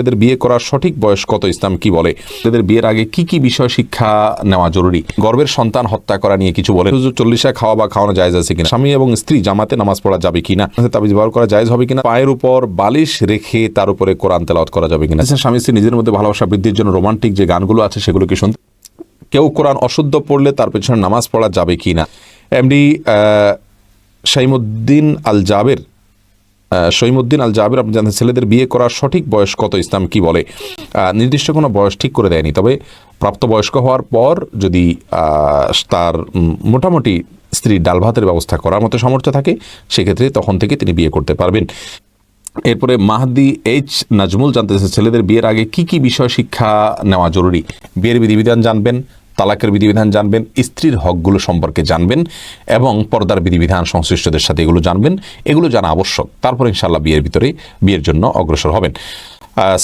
ছেলেদের বিয়ে করার সঠিক বয়স কত ইসলাম কি বলে? ছেলেদের বিয়ের আগে কি কি বিষয় শিক্ষা নেওয়া জরুরি? গর্বের সন্তান হত্যা করা নিয়ে কিছু বলে? চল্লিশা খাওয়া বা খাওয়ানো জায়েজ আছে কিনা? স্বামী এবং স্ত্রী জামাতে নামাজ পড়া যাবে কিনা? তাবিজ ব্যবহার করা জায়েজ হবে কিনা? পায়ের উপর বালিশ রেখে তার উপরে কোরআন তেলাওয়াত করা যাবে কিনা? স্বামী স্ত্রী নিজের মধ্যে ভালোবাসা বৃদ্ধির জন্য রোমান্টিক যে গানগুলো আছে সেগুলো কি শুনতে? কেউ কোরআন অশুদ্ধ পড়লে তার পেছনে নামাজ পড়া যাবে কি না এমডি শাইমুদ্দিন আল জাবের শৈমুদ্দিন আল জাবের, আপনি জানেন ছেলেদের বিয়ে করার সঠিক বয়স কত? ইসলাম কি বলে? নির্দিষ্ট কোনো বয়স ঠিক করে দেয়নি, তবে প্রাপ্তবয়স্ক হওয়ার পর যদি তার মোটামুটি স্ত্রীর ডাল ভাতের ব্যবস্থা করার মতো সামর্থ্য থাকে, সেক্ষেত্রে তখন থেকে তিনি বিয়ে করতে পারবেন। এরপরে মাহদি এইচ নাজমুল জানতে ছেলেদের বিয়ের আগে কি কি বিষয় শিক্ষা নেওয়া জরুরি? বিয়ের বিধিবিধান জানবেন তালাকের বিধিবিধান জানবেন, স্ত্রীর হকগুলো সম্পর্কে জানবেন এবং পর্দার বিধিবিধান সংশ্লিষ্টদের সাথে এগুলো জানবেন। এগুলো জানা আবশ্যক। তারপর ইনশাল্লাহ বিয়ের ভিতরে বিয়ের জন্য অগ্রসর হবেন।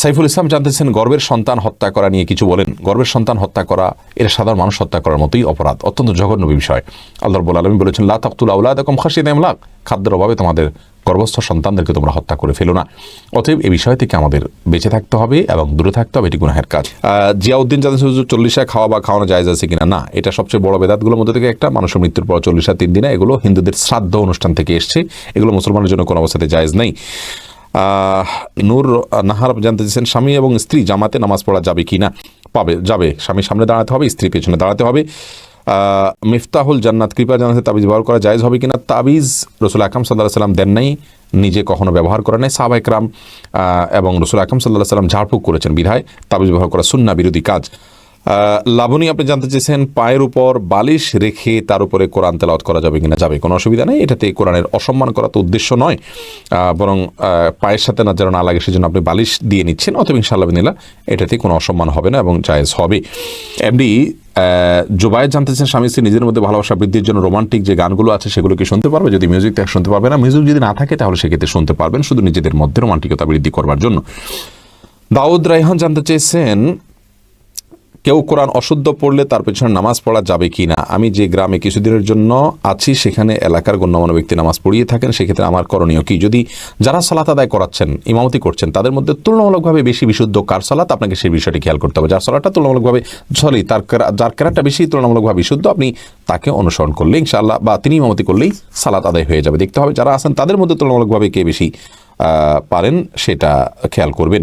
সাইফুল ইসলাম জানতেছেন, গর্বের সন্তান হত্যা করা নিয়ে কিছু বলেন। গর্বের সন্তান হত্যা করা এটা সাধারণ মানুষ হত্যা করার মতোই অপরাধ। অত্যন্ত জঘন্য বিষয়। আল্লাহ রব্বুল আলমী বলেছেন, লা তাকতুল আউলাদ কম খাসিদ এমলাক খাদ্যের অভাবে তোমাদের গর্ভস্থ সন্তানদেরকে তোমরা হত্যা করে ফেলো না। অতএব এই বিষয় থেকে আমাদের বেঁচে থাকতে হবে এবং দূরে থাকতে হবে, এটি গুনাহের কাজ। জিয়াউদ্দিন জানেন চল্লিশা খাওয়া বা খাওয়ানো জায়জ আছে কিনা? না, এটা সবচেয়ে বড় বেদাতগুলোর মধ্যে থেকে একটা। মানুষের মৃত্যুর পর চল্লিশা তিন দিনে এগুলো হিন্দুদের শ্রাদ্ধ অনুষ্ঠান থেকে এসছে। এগুলো মুসলমানের জন্য কোনো অবস্থাতে জায়েজ নেই। নূর নাহার জানতে চাইছেন, স্বামী এবং স্ত্রী জামাতে নামাজ পড়া যাবে কি না পাবে, যাবে। স্বামীর সামনে দাঁড়াতে হবে স্ত্রী পেছনে দাঁড়াতে হবে। মিফতাহুল জান্নাত, কৃপা জানাতে তাবিজ ব্যবহার করা জায়েজ হবে কিনা? তাবিজ রসুল আকাম সাল্লাহ সাল্লাম দেন নাই, নিজে কখনো ব্যবহার করে নাই। সাহাবা একরাম এবং রসুল আকাম সাল্লাহ সাল্লাম ঝাড়ফুঁক করেছেন বিধায় তাবিজ ব্যবহার করা সুন্না বিরোধী কাজ। লাবণী আপনি জানতে চেয়েছেন, পায়ের উপর বালিশ রেখে তার উপরে কোরআন তেলাওয়াত করা যাবে কিনা? যাবে, কোনো অসুবিধা নেই। এটাতে কোরআনের অসম্মান করা তো উদ্দেশ্য নয়। বরং পায়ের সাথে না যেন না লাগে, সেজন্য আপনি বালিশ দিয়ে নিচ্ছেন অথবা ইনশাআল্লাহ নিলা এটাতে কোনো অসম্মান হবে না এবং জায়েজ হবে। এমডি জানতে চান স্বামী স্ত্রী নিজের মধ্যে ভালোবাসা বৃদ্ধির জন্য রোমান্টিক যে গানগুলো আছে সেগুলো কি শুনতে পারবে? যদি মিউজিক থেকে শুনতে পারবে না মিউজিক যদি না থাকে, তাহলে সেক্ষেত্রে শুনতে পারবেন শুধু নিজেদের মধ্যে রোমান্টিকতা বৃদ্ধি করবার জন্য। দাউদ রাইহান জানতে চেয়েছেন কেউ কোরআন অশুদ্ধ পড়লে তার পেছনে নামাজ পড়া যাবে কি না? আমি যে গ্রামে কিছুদিনের জন্য আছি, সেখানে এলাকার গণ্যমান্য ব্যক্তি নামাজ পড়িয়ে থাকেন, সেক্ষেত্রে আমার করণীয় কি? যদি যারা সালাত আদায় করাচ্ছেন, ইমামতি করছেন, তাদের মধ্যে তুলনামূলকভাবে বেশি বিশুদ্ধ কার সালাত? আপনাকে সেই বিষয়টি খেয়াল করতে হবে। যার সালাটা তুলনামূলকভাবে চলেই তার যার কেরাটা বেশি তুলনামূলকভাবে বিশুদ্ধ, আপনি তাকে অনুসরণ করলে ইনশাআল্লাহ, বা তিনি ইমামতি করলেই সালাত আদায় হয়ে যাবে। দেখতে হবে যারা আছেন, তাদের মধ্যে তুলনামূলকভাবে কে বেশি পারেন, সেটা খেয়াল করবেন।